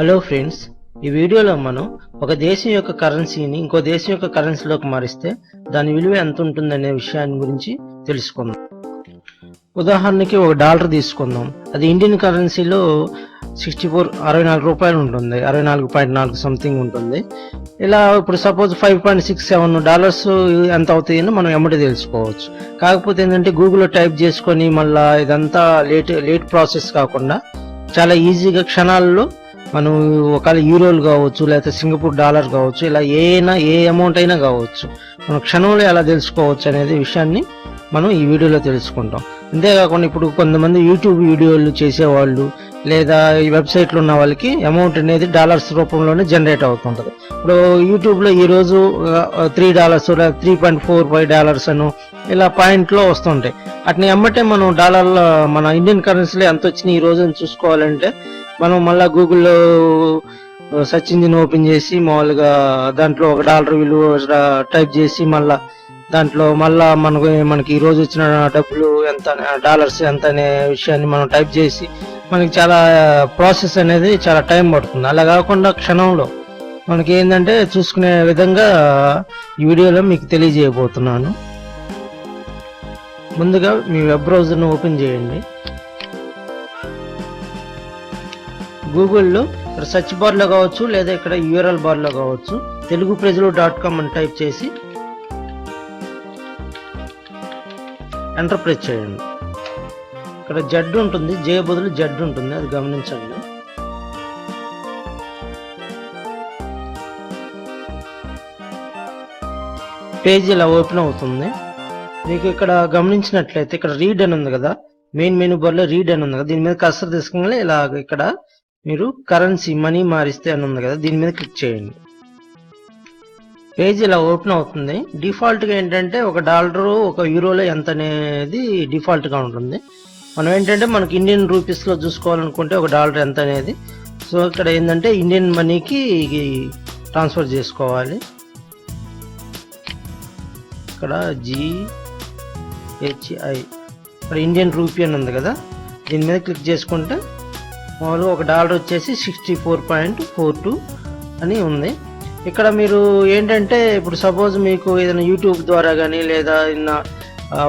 Hello friends ఈ వీడియోలో మనం ఒక దేశం యొక్క కరెన్సీని ఇంకో దేశం యొక్క కరెన్సీలోకి మారిస్తే దాని విలువ ఎంత ఉంటుందనే విషయాన్ని గురించి తెలుసుకుందాం. ఉదాహరణకి ఒక డాలర్ తీసుకుందాం. అది ఇండియన్ కరెన్సీలో సిక్స్టీ ఫోర్ అరవై నాలుగు రూపాయలు ఉంటుంది. అరవై నాలుగు పాయింట్ నాలుగు సంథింగ్ ఉంటుంది. ఇలా ఇప్పుడు suppose five point six seven dollars ఎంత అవుతాయని మనం ఎమ్మటి తెలుసుకోవచ్చు. కాకపోతే ఏంటంటే గూగుల్లో టైప్ చేసుకొని మళ్ళీ ఇదంతా లేట్ లేట్ ప్రాసెస్ కాకుండా చాలా ఈజీగా క్షణాల్లో మనం ఒకవేళ యూరోలు కావచ్చు లేకపోతే సింగపూర్ డాలర్ కావచ్చు ఇలా ఏనా ఏ అమౌంట్ అయినా కావచ్చు మనం క్షణంలో ఎలా తెలుసుకోవచ్చు అనేది విషయాన్ని మనం ఈ వీడియోలో తెలుసుకుంటాం. అంతేకాకుండా ఇప్పుడు కొంతమంది యూట్యూబ్ వీడియోలు చేసేవాళ్ళు లేదా ఈ వెబ్సైట్లో ఉన్న వాళ్ళకి అమౌంట్ అనేది డాలర్స్ రూపంలోనే జనరేట్ అవుతుంటుంది. ఇప్పుడు యూట్యూబ్లో ఈరోజు three dollars three point four five dollars అను ఇలా పాయింట్లో వస్తుంటాయి. అట్ని ఎమ్మటే మనం డాలర్లో మన ఇండియన్ కరెన్సీలో ఎంత వచ్చినాయి ఈ రోజు చూసుకోవాలంటే మనం మళ్ళీ గూగుల్లో సెర్చ్ ఇంజిన్ ఓపెన్ చేసి మామూలుగా దాంట్లో ఒక డాలర్ విలువ టైప్ చేసి మళ్ళా దాంట్లో మళ్ళా మనకు మనకి ఈ రోజు వచ్చిన డబ్బులు ఎంత డాలర్స్ ఎంత అనే విషయాన్ని మనం టైప్ చేసి మనకి చాలా ప్రాసెస్ అనేది చాలా టైం పడుతుంది. అలా కాకుండా క్షణంలో మనకి ఏంటంటే చూసుకునే విధంగా ఈ వీడియోలో మీకు తెలియజేయబోతున్నాను. ముందుగా మీ వెబ్ బ్రౌజర్ను ఓపెన్ చేయండి. గూగుల్లో ఇక్కడ సెర్చ్ బార్లో కావచ్చు లేదా ఇక్కడ యూఆర్ఎల్ బార్లో కావచ్చు తెలుగు ప్రజలు డాట్ కామ్ అని టైప్ చేసి ఎంటర్ ప్రెస్ చేయండి. ఇక్కడ జడ్ ఉంటుంది జే బదులు జడ్ ఉంటుంది అది గమనించండి. పేజ్ ఇలా ఓపెన్ అవుతుంది. మీకు ఇక్కడ గమనించినట్లయితే ఇక్కడ రీడ్ అని ఉంది కదా మెయిన్ మెనూ బార్లో రీడ్ అని ఉంది కదా దీని మీద కసర్ తీసుకోగానే ఇలా ఇక్కడ మీరు కరెన్సీ మనీ మారిస్తే అని ఉంది కదా దీని మీద క్లిక్ చేయండి. పేజ్ ఇలా ఓపెన్ అవుతుంది. డిఫాల్ట్గా ఏంటంటే ఒక డాలరు ఒక యూరోలో ఎంత అనేది డిఫాల్ట్గా ఉంటుంది. మనం ఏంటంటే మనకి ఇండియన్ రూపీస్లో చూసుకోవాలనుకుంటే ఒక డాలర్ ఎంత అనేది. సో ఇక్కడ ఏంటంటే ఇండియన్ మనీకి ట్రాన్స్ఫర్ చేసుకోవాలి. ఇక్కడ జిహెచ్ఐ ఇక్కడ ఇండియన్ రూపీ అని ఉంది కదా దీని మీద క్లిక్ చేసుకుంటే మామూలుగా ఒక డాలర్ వచ్చేసి sixty four point four two అని ఉంది. ఇక్కడ మీరు ఏంటంటే ఇప్పుడు సపోజ్ మీకు ఏదైనా యూట్యూబ్ ద్వారా కానీ లేదా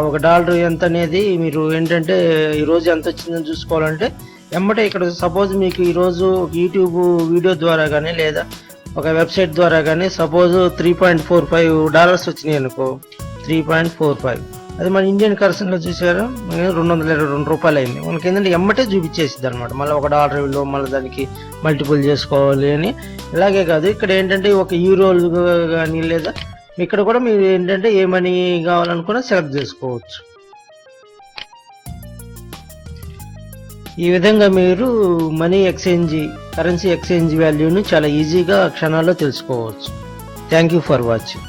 ఒక డాలర్ ఎంత అనేది మీరు ఏంటంటే ఈరోజు ఎంత వచ్చిందని చూసుకోవాలంటే ఎమ్మటే ఇక్కడ సపోజ్ మీకు ఈరోజు యూట్యూబ్ వీడియో ద్వారా కానీ లేదా ఒక వెబ్సైట్ ద్వారా కానీ suppose three point four five dollars వచ్చినాయి అనుకో త్రీ పాయింట్ ఫోర్ ఫైవ్. అది మన ఇండియన్ కరెన్సీలో చూసారా? రెండు వందల ఇరవై రెండు రూపాయలు అయింది మనకి ఏంటంటే ఎమ్మటే చూపించేసింది అనమాట మళ్ళీ ఒక డాలర్ విలువ మళ్ళీ దానికి మల్టిపుల్ చేసుకోవాలి అని. ఇలాగే కాదు ఇక్కడ ఏంటంటే ఒక యూరోలు కానీ లేదా ఇక్కడ కూడా మీరు ఏంటంటే ఏ మనీ కావాలనుకున్నా సెలెక్ట్ చేసుకోవచ్చు. ఈ విధంగా మీరు మనీ ఎక్స్చేంజ్ కరెన్సీ ఎక్స్చేంజ్ వాల్యూను చాలా ఈజీగా క్షణాల్లో తెలుసుకోవచ్చు. Thank you for watching